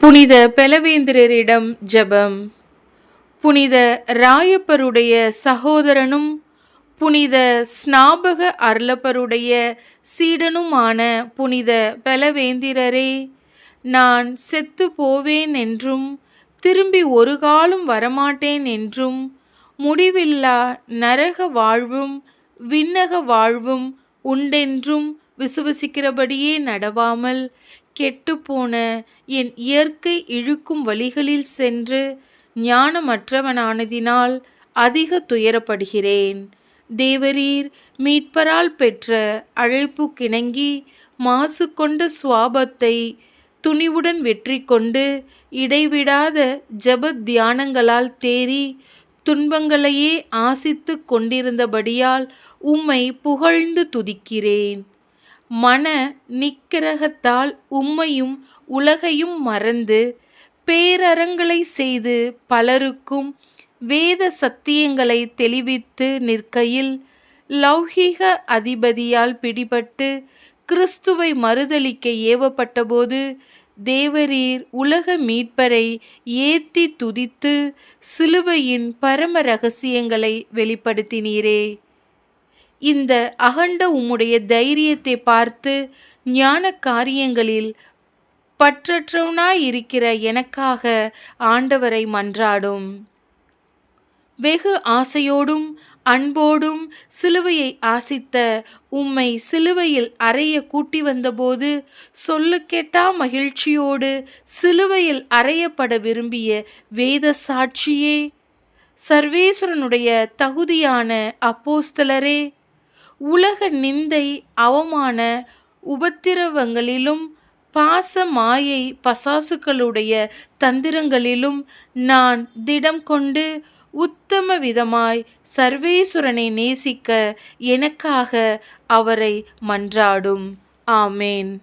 புனித பெலவேந்திரரிடம் ஜெபம். புனித ராயப்பருடைய சகோதரனும் புனித ஸ்நாபக அருளப்பருடைய சீடனுமான புனித பெலவேந்திரரே நான் செத்து போவேன் என்றும் திரும்பி ஒரு காலம் வரமாட்டேன் என்றும் முடிவில்லா நரக வாழ்வும் விண்ணக வாழ்வும் உண்டென்றும் விசுவசிக்கிறபடியே நடவாமல் கெட்டுப்போன என் இயற்கை இழுக்கும் வழிகளில் சென்று ஞானமற்றவனானதினால் அதிக துயரப்படுகிறேன். தேவரீர் மீட்பரால் பெற்ற அழைப்பு கிணங்கி மாசு கொண்ட சுவாபத்தை துணிவுடன் வெற்றி கொண்டு இடைவிடாத ஜப தியானங்களால் தேறி துன்பங்களையே ஆசித்து கொண்டிருந்தபடியால் உம்மை புகழ்ந்து துதிக்கிறேன். மன நிக்கிரகத்தால் உம்மையும் உலகையும் மறந்து பேரறங்களை செய்து பலருக்கும் வேத சத்தியங்களை தெளிவித்து நிற்கையில் லௌகீக அதிபதியால் பிடிபட்டு கிறிஸ்துவை மறுதலிக்க ஏவப்பட்டபோது தேவரீர் உலக மீட்பரை ஏத்தி துதித்து சிலுவையின் பரம ரகசியங்களை வெளிப்படுத்தினீரே. இந்த அகண்ட உம்முடைய தைரியத்தை பார்த்து ஞான காரியங்களில் பற்றற்றவனாயிருக்கிற எனக்காக ஆண்டவரை மன்றாடும். வெகு ஆசையோடும் அன்போடும் சிலுவையை ஆசித்த உம்மை சிலுவையில் அறைய கூட்டி வந்தபோது சொல்லு கேட்டா மகிழ்ச்சியோடு சிலுவையில் அறையப்பட விரும்பிய வேத சாட்சியே சர்வேஸ்வரனுடைய தகுதியான அப்போஸ்தலரே உலக நிந்தை அவமான உபத்திரவங்களிலும் பாச மாயை பசாசுக்களுடைய தந்திரங்களிலும் நான் திடம் கொண்டு உத்தம விதமாய் சர்வேசுரனை நேசிக்க எனக்காக அவரை மன்றாடும். ஆமேன்.